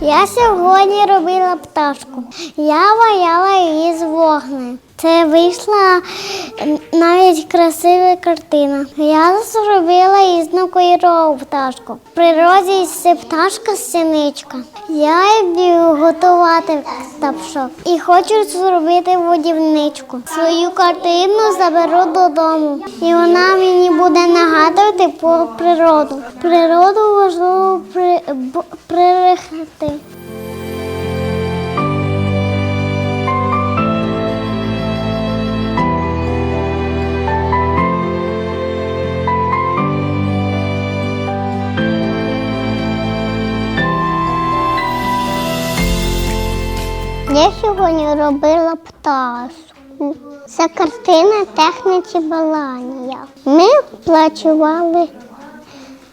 Я сьогодні робила пташку. Я ваяла її з вогнем. Це вийшла навіть красива картина. Я зробила із кольорову пташку. В природі це пташка синичка. Я люблю готувати пташок і хочу зробити будівничку. Свою картину заберу додому, і вона мені буде нагадувати про природу. Природу важливо при, Я сьогодні робила пташку. Це картина техніці Баланія. Ми плачували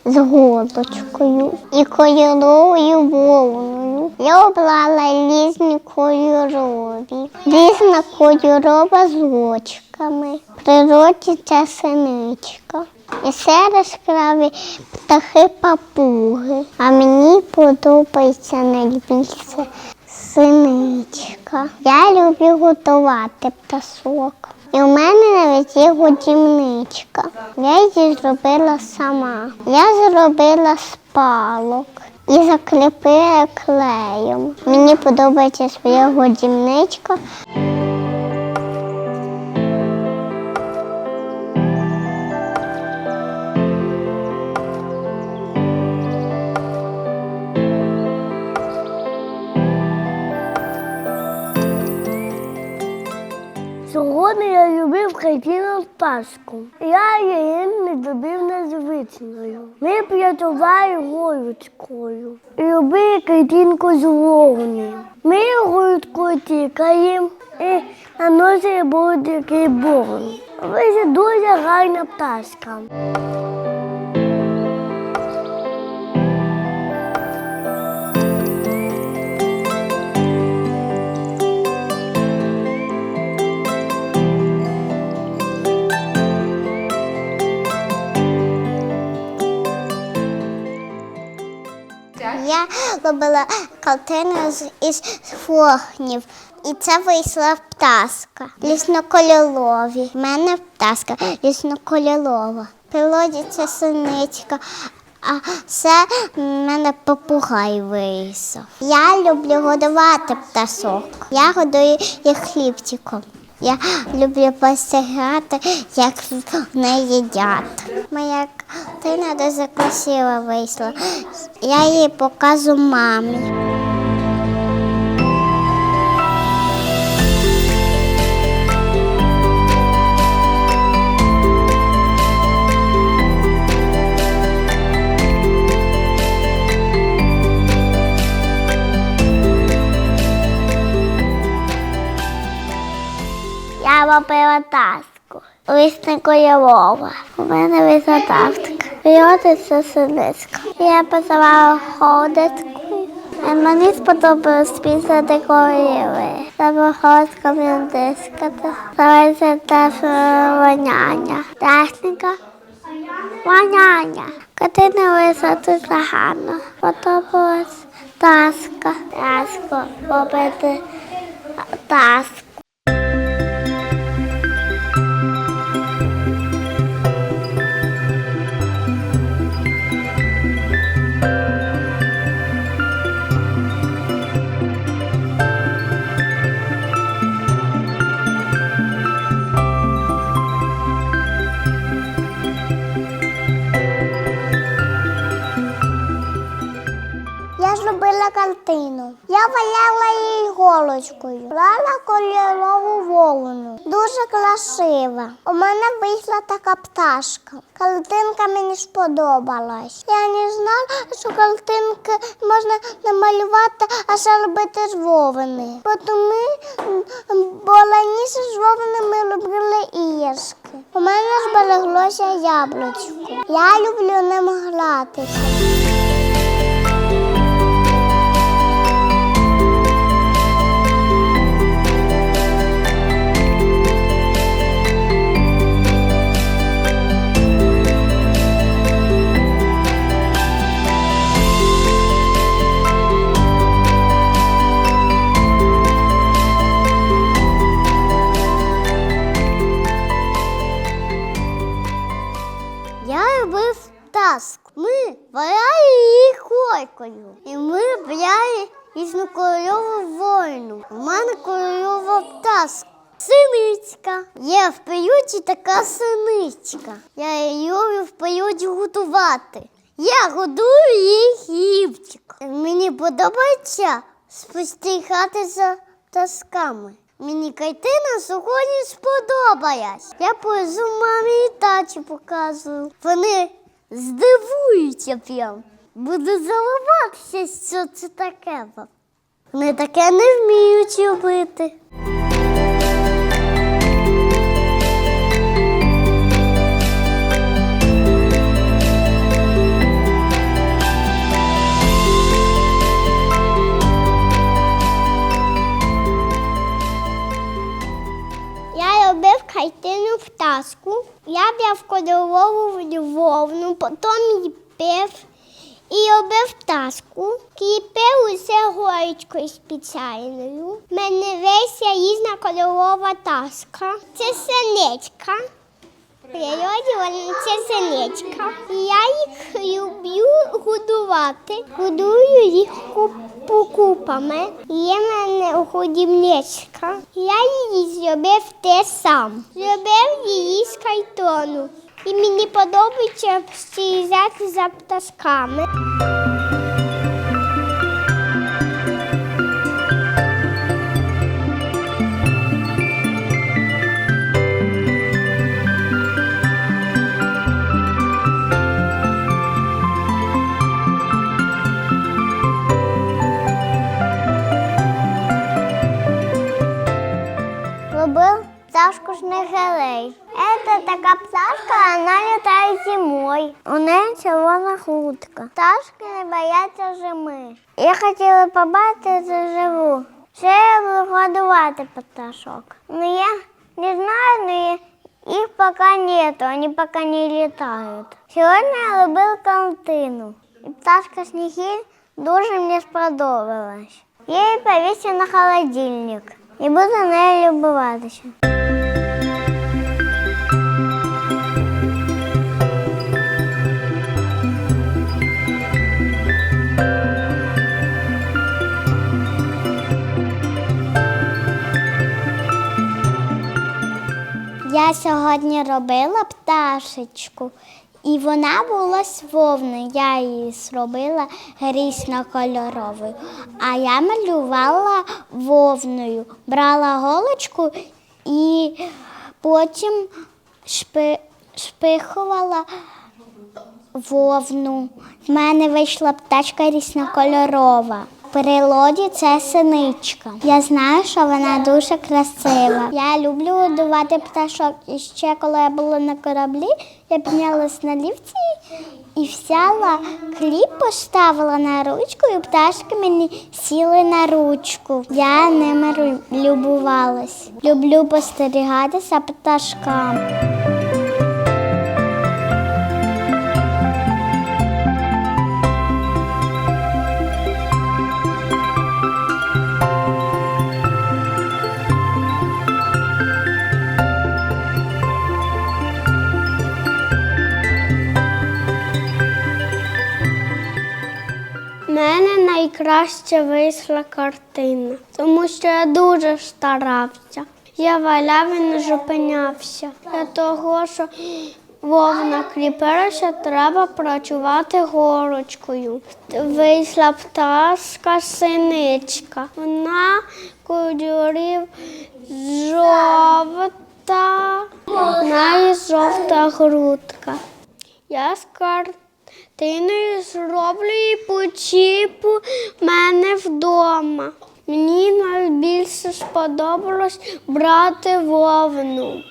з голочкою і кольоровою вовною. Я обрала різні кольорові, різна кольорова з очками. Природі це синичка. І це яскраві птахи папуги. А мені подобається найбільше синичка. Я люблю готувати пташок. І у мене навіть є годівничка. Я її зробила сама. Я зробила з палок і заклепила клеєм. Мені подобається своя годівничка. Пташку. Я її не зробив незвичною. Ми прятували голочкою. І робили картинку з вогні. Ми голочкою тікаємо і наносили будь-який бон. Вийшла дуже гарна пташка. Я робила картину із фогнів. І це вийшла птаска. Ліснокольорові. У мене птаска природі це синичка, а це в мене попугай вийшов. Я люблю годувати пташок. Я годую їх хлібчиком. Я люблю посягати, як вони їдять. Моя картина дуже красива вийшла. Я її покажу мамі. Я робила таску. Лиснику Ялова. У мене вийшла таска. Йоти це синичка. Я писала. Е, Мені сподобалось після коріли. Це виходить комендиска. Це теж воняння. Техніка. Воняння. Катина дуже гарно. Подобалась таска. Таску. Робити таску. Голочкою, брала кольорову вовну. Дуже красива. У мене вийшла така пташка. Картинка мені сподобалась. Я не знала, що картинки можна намалювати, а ще робити з вовни. М, бо раніше з вовни ми робили іграшки. У мене збереглося яблучко. Я люблю ним гратися. У мене. Синичка. Є в приюті така синичка. Я її в приюті готувати. Я годую їй хлібчик. Мені подобається спостерігати за птасками. Мені картина сьогодні сподобалась. Я повезу мамі і таті показую. Вони здивуються прям. Буду заливатися, що це таке. Вони таке не вміють робити. Я робив картину птаску. Я брав кольорову вовну, потім ліпив і робив птаску. Кріпив усе горочкою спеціальною. В мене весь різна кольорова таска. Це синичка. В природі вона це синичка. Я їх люблю годувати. Годую їх купу купами. Є в мене годівничка. Я її зробив те сам. Зробив її з картону. І мені подобається спостерігати за пташками. Вона літає зимой. У неї червона грудка. Пташки не бояться зими. Я хотіла побачити живу. Ще я буду годувати пташок. Ну я не знаю, но их пока нету, они пока не летают. Сьогодні я робив картину. І пташка Снігіль дуже мені сподобалась. Я її повісив на холодильник і буду нею любуватися. Сьогодні робила пташечку, і вона була з вовни. Я її зробила різнокольоровою. А я малювала вовною, брала голочку і потім шпи, шпихувала вовну. В мене вийшла птачка різнокольорова. В природі це синичка. Я знаю, що вона дуже красива. Я люблю годувати пташок. І ще коли я була на кораблі, я піднялась на ліфті і взяла хліб, поставила на ручку, і пташки мені сіли на ручку. Я ними любувалась. Люблю спостерігати за пташками. Мене найкраще вийшла картина, тому що я дуже старався. Я валяв і не зупинявся. Для того, що вовна кріпилася, треба працювати горочкою. Вийшла пташка синичка. Вона кольорів жовта, в неї жовта грудка. Я з картиною зроблю і почіпу мене вдома. Мені найбільше сподобалось брати вовну.